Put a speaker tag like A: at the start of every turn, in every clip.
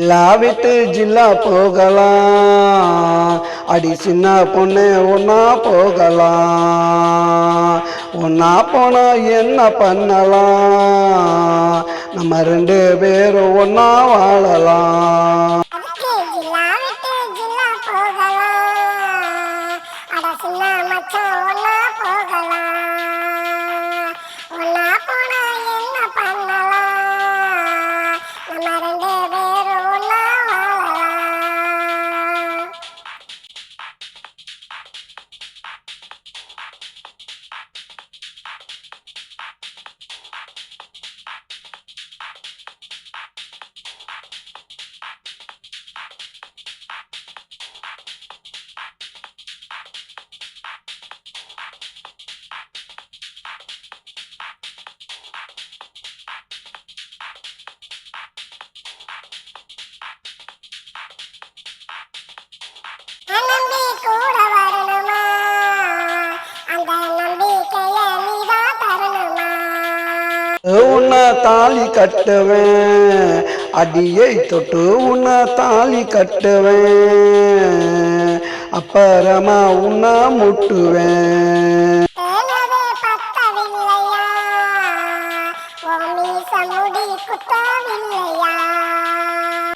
A: லாவிட்டு ஜில்லா போகலாம். அடி சின்ன பொண்ணு ஒன்னா போகலாம். ஒன்னா போனா என்ன பண்ணலாம்? நம்ம ரெண்டு பேரும் ஒன்னா வாழலாம். உன்னை தாலி கட்டுவேன். அடியை தொட்டு உன்னை தாலி கட்டுவேன். அப்புறமா உன்னை முட்டுவேன்.
B: குத்தவில்லையா?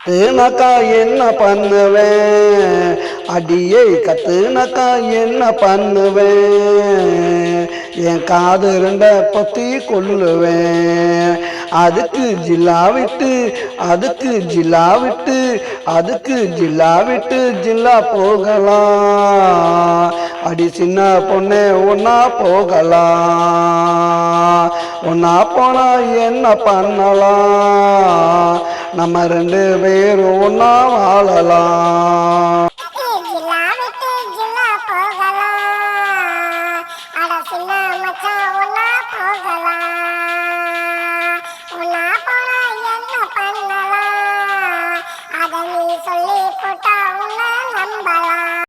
A: கத்துனக்கா என்ன பண்ணுவேன்? அடியை கத்துனக்கா என்ன பண்ணுவேன்? என் காது ரெண்ட பத்தி கொள்ளுவேன். அதுக்கு ஜில்லா விட்டு அதுக்கு ஜில்லா விட்டு அதுக்கு ஜில்லா விட்டு ஜில்லா போகலாம். அடி சின்ன பொண்ணே ஒன்னா போகலாம். ஒன்னா போனா என்ன பண்ணலாம்? நம்ம ரெண்டு பேரும் ஒன்னா வாழலாம்.
B: போகலாம். அட சின்ன மச்சான் ஒன்னா போகலாம்.